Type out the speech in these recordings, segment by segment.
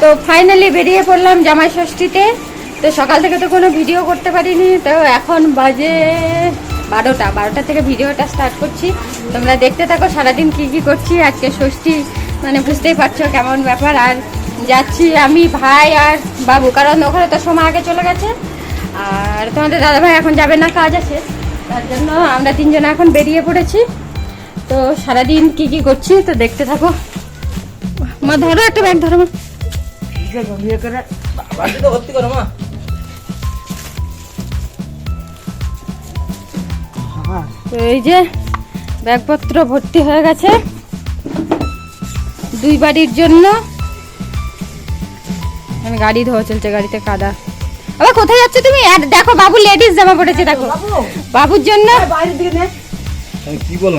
তো ফাইনালি বেরিয়ে পড়লাম জামাই ষষ্ঠীতে। তো সকাল থেকে তো কোনো ভিডিও করতে পারিনি। তো এখন বাজে বারোটা। বারোটা থেকে ভিডিওটা স্টার্ট করছি। তোমরা দেখতে থাকো সারাদিন কি কি করছি। আজকে ষষ্ঠী মানে বুঝতেই পারছ কেমন ব্যাপার। আর যাচ্ছি আমি, ভাই আর বাবু। কারণ ওখানে তো সময় আগে চলে গেছে। আর তোমাদের দাদা ভাই এখন যাবে না, কাজ আছে। তার জন্য আমরা তিনজন এখন বেরিয়ে পড়েছি। তো সারাদিন কি কি করছি, তো দেখতে থাকো। মা, ধরো একটা ব্যাগ ধরো মা বালতিটা ভর্তি করো মা। তো এই যে ব্যাগপত্র ভর্তি হয়ে গেছে। দুই বাড়ির জন্য। আমি গাড়ি ধোয়া চলছে গাড়িতে কাদা। আবার কোথায় যাচ্ছ তুমি? আর দেখো বাবু লেডিস জামা পড়েছে দেখো। বাবুর জন্য কি বলব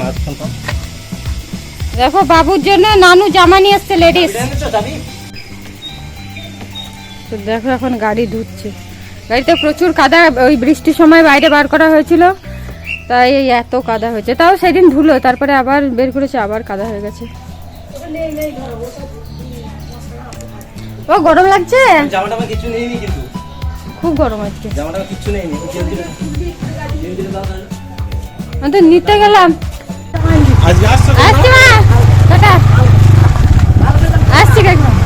দেখো বাবুর জন্য নানু জামা নিয়ে এসছে লেডিস। তো দেখো এখন গাড়ি ধুচ্ছে। গাড়িতে প্রচুর কাদা ওই বৃষ্টির সময় বাইরে বার করা হয়েছিল তাই এত কাদা হয়েছে। তাও সেদিন ধুলো তারপরে আবার বের করেছে আবার কাদা হয়ে গেছে। ও গরম লাগছে? খুব গরম আজকে। আমি তো নিতে গেলাম। আসছো আসছি মা। আসছি কাকিমা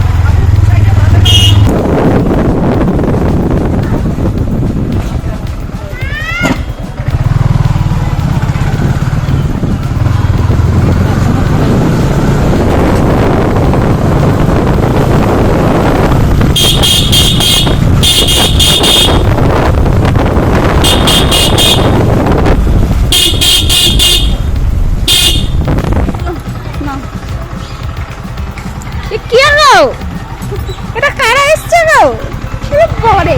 কি গো এটা কারা এসছে গো পরে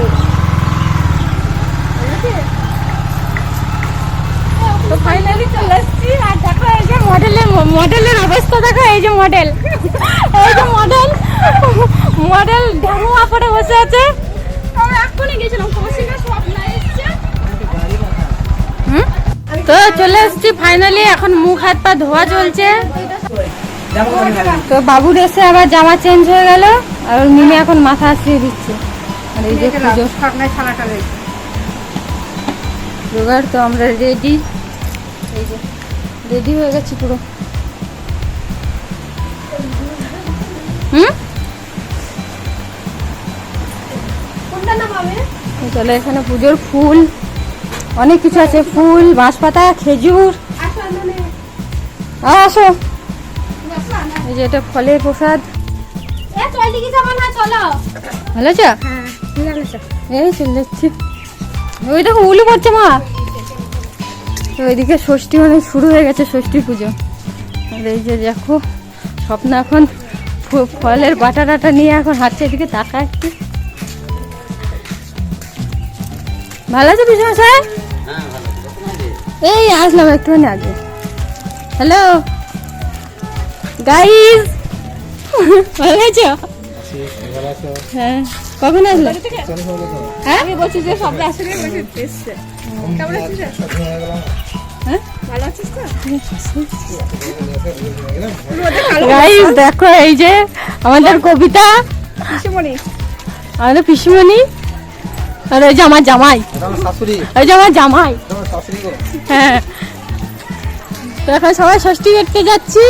ফাইনালি চলে এসছি, আর দেখো মডেলের মডেলের অবস্থা, দেখো এই যে মডেল এই যে মডেল মডেল ঢামুয়া পরে বসে আছে। আমরা? তো চলে এসছি ফাইনালি এখন মুখ হাত পা ধোয়া চলছে। তো বাবুর এসে আবার জামা চেঞ্জ হয়ে গেল আর মিমি এখন মাথা আসিয়ে দিচ্ছে। আর এই যে পুজো। জোগাড় তো আমরা রেডি এই যে রেডি হয়ে গেছি পুরো। হুম? চলো এখানে পুজোর ফুল। অনেক কিছু আছে ফুল বাঁশপাতা খেজুর। আসো। এই যে এটা ফলের প্রসাদ। ভালো আছো? এই চলে যাচ্ছি। ওই দেখো উলু পড়ছে মা। তো ওইদিকে ষষ্ঠী মানে শুরু হয়ে গেছে ষষ্ঠী পুজো। আর এই যে দেখো স্বপ্ন এখন ফ- ফলের বাটা টাটা নিয়ে এখন হাঁটছে এদিকে তাকা একটু। ভালো আছো বিষ্ণু স্যার এই আসলাম একটুখানি আগে। হ্যালো? গাইস ভালো আছো? হ্যাঁ। কখন আসলে? হ্যাঁ? আমি বলছি যে সব আসলে কেমন আছিস? হ্যাঁ? ভালো আছিস তো? গাইস দেখো এই যে আমাদের কবিতা। আমাদের পিসিমণি। আর ওই যে আমার জামাই। এটা আমার শাশুড়ি। ওই যে আমার জামাই। হ্যাঁ। তো এখন সবাই ষষ্ঠী দেখতে যাচ্ছি।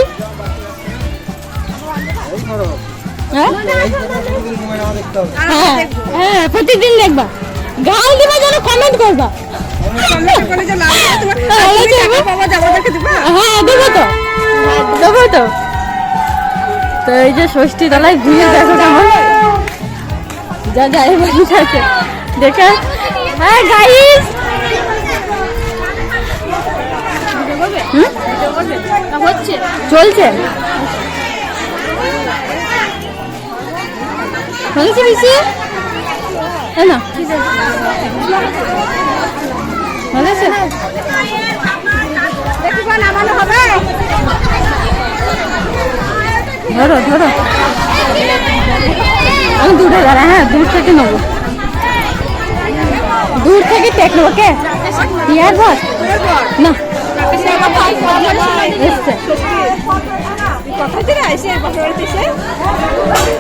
হ্যাঁ? প্রতিদিন দেখবা। গাল দিবা যেন কমেন্ট করবা। হ্যাঁ দেবো তো। দেবো তো। তো এই যে ষষ্ঠী তলায় ভিড় দেখো কেমন যা যাই আছে দেখে? হ্যাঁ গাইস চলছে। ভালো বেশি? হ্যাঁ না। ভালো আছে? ধরো ধরো। আমি দূরে দাঁড়া হ্যাঁ দূর থেকে নেব। দূর থেকে টেক নেব, কে? ইয়ার ভর না। এসছে।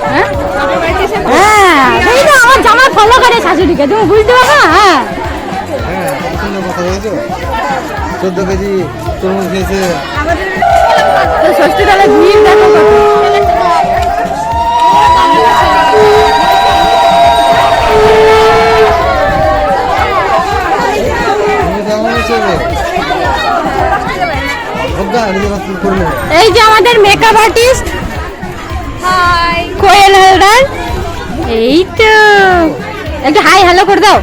হ্যাঁ? হ্যাঁ, আমার জামা ফলো করে শাশুড়িকে তুমি বুঝতে পারো হ্যাঁ।, হ্যাঁ চোদ্দ কেজি তরমুজ খেয়েছে। ষষ্ঠী তাহলে ভিড় দেখো কত। এই যে আমাদের মেকআপ আর্টিস্ট কোয়েল হালদার। এই তো। একটু হাই হ্যালো করে দাও।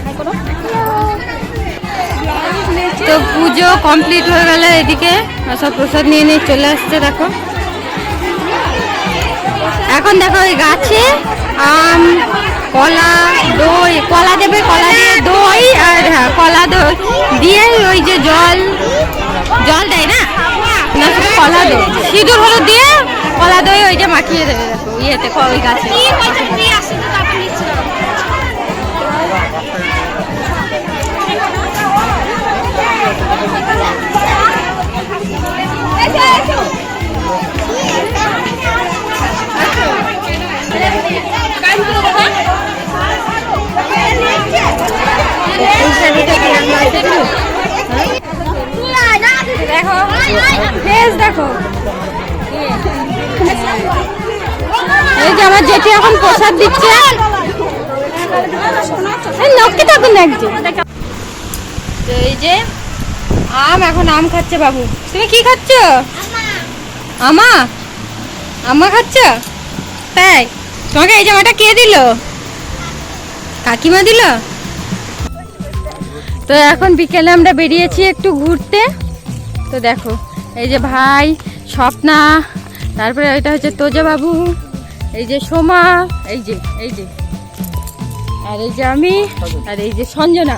তো পুজো কমপ্লিট হয়ে গেল এদিকে। সব প্রসাদ নিয়ে নিয়ে চলে আসছে দেখো। এখন দেখো ওই গাছে আম কলা দই কলা দেবে কলা দিয়ে দই আর হ্যাঁ কলা দই দিয়ে ওই যে জল জল দেয় না? কলা দই সিঁদুর হলুদ দিয়ে কলা দই ওই যে মাখিয়ে দেবে। দেখো ইয়েতে ওই গাছে। দেখো জেঠি এখন প্রসাদ দিচ্ছে? নক্কি থাকুন তো এই যে আম এখন আম খাচ্ছে বাবু। তুমি কি খাচ্ছ? আমা। আমা খাচ্ছ? তাই? তোমাকে এই জামাটা কে দিল? কাকিমা দিল? তো এখন বিকেলে আমরা বেরিয়েছি একটু ঘুরতে। তো দেখো, এই যে ভাই, স্বপ্না, তারপরে ওইটা হচ্ছে তোজা বাবু। এই যে সোমা এই যে এই যে। আর এই যে আমি আর এই যে সঞ্জনা।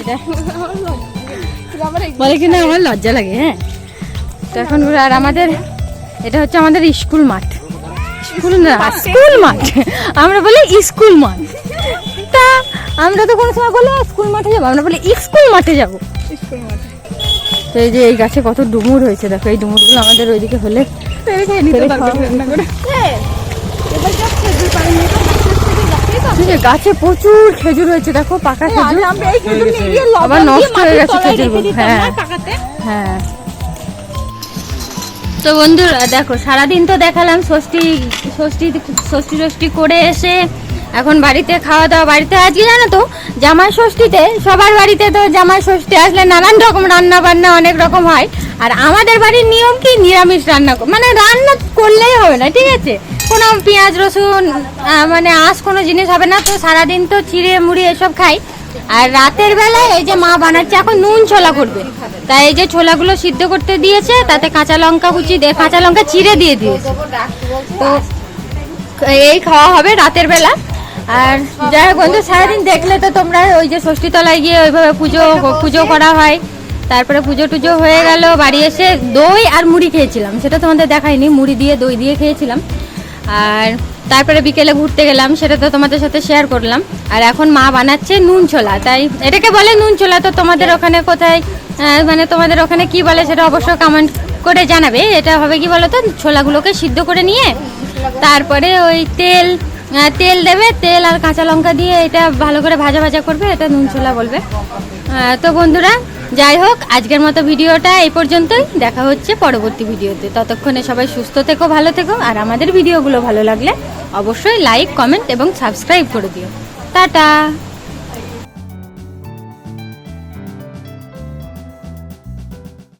এটা বলে কিনা আমার লজ্জা লাগে হ্যাঁ? তো এখন আর আমাদের এটা হচ্ছে আমাদের স্কুল মাঠ। স্কুল না স্কুল মাঠ। আমরা বলি স্কুল মাঠ। তা আমরা তো কোনো সময় বলে স্কুল মাঠে যাব। আমরা বলি স্কুল মাঠে যাব। তো এই যে এই গাছে কত ডুমুর হয়েছে দেখো এই ডুমুরগুলো আমাদের ওইদিকে হলে গাছে প্রচুর খেজুর হয়েছে দেখো পাকা খেজুর। আবার নষ্ট হয়ে গেছে খেজুরগুলো হ্যাঁ। হ্যাঁ। তো বন্ধুরা দেখো সারাদিন তো দেখালাম ষষ্ঠী ষষ্ঠী ষষ্ঠী ষষ্ঠী করে এসে এখন বাড়িতে খাওয়া দাওয়া বাড়িতে আজকে জানো তো জামাই ষষ্ঠীতে সবার বাড়িতে তো জামাই ষষ্ঠী আসলে নানান রকম রান্না বান্না অনেক রকম হয়। আর আমাদের বাড়ির নিয়ম কি? নিরামিষ রান্না কর- মানে রান্না করলেই হবে না ঠিক আছে? কোনো পেঁয়াজ, রসুন মানে আঁশ কোনো জিনিস হবে না তো সারাদিন তো চিড়ে মুড়ি এসব খাই। আর রাতের বেলায় এই যে মা বানাচ্ছে, এখন নুন ছোলা করবে। তাই এই যে ছোলাগুলো সিদ্ধ করতে দিয়েছে, তাতে কাঁচা লঙ্কা কুচি কাঁচা লঙ্কা চিড়ে দিয়ে দিয়েছে। তো এই খাওয়া হবে রাতের বেলা। আর যাই হোক বন্ধু, সারাদিন দেখলে তো তোমরা ওই যে ষষ্ঠীতলায় গিয়ে ওইভাবে পুজো পুজো করা হয়। তারপরে পুজো টুজো হয়ে গেল, বাড়ি এসে দই আর মুড়ি খেয়েছিলাম। সেটা তোমাদের দেখাইনি, মুড়ি দিয়ে, দই দিয়ে খেয়েছিলাম। আর তারপরে বিকেলে ঘুরতে গেলাম সেটা তো তোমাদের সাথে শেয়ার করলাম। আর এখন মা বানাচ্ছে নুন ছোলা তাই এটাকে বলে নুন ছোলা তো তোমাদের ওখানে কোথায় মানে তোমাদের ওখানে কি বলে সেটা অবশ্য কমেন্ট করে জানাবে। এটা হবে কি বলো তো ছোলাগুলোকে সিদ্ধ করে নিয়ে তারপরে ওই তেল তেল দেবে তেল আর কাঁচা লঙ্কা দিয়ে এটা ভালো করে ভাজা ভাজা করবে এটা নুন ছোলা বলবে। তো বন্ধুরা যাই হোক, আজকের মতো ভিডিওটা এই পর্যন্তই। দেখা হচ্ছে পরবর্তী ভিডিওতে। ততক্ষণে সবাই সুস্থ থেকো, ভালো থেকো, আর আমাদের ভিডিওগুলো ভালো লাগলে অবশ্যই লাইক কমেন্ট এবং সাবস্ক্রাইব করে দিও। টাটা!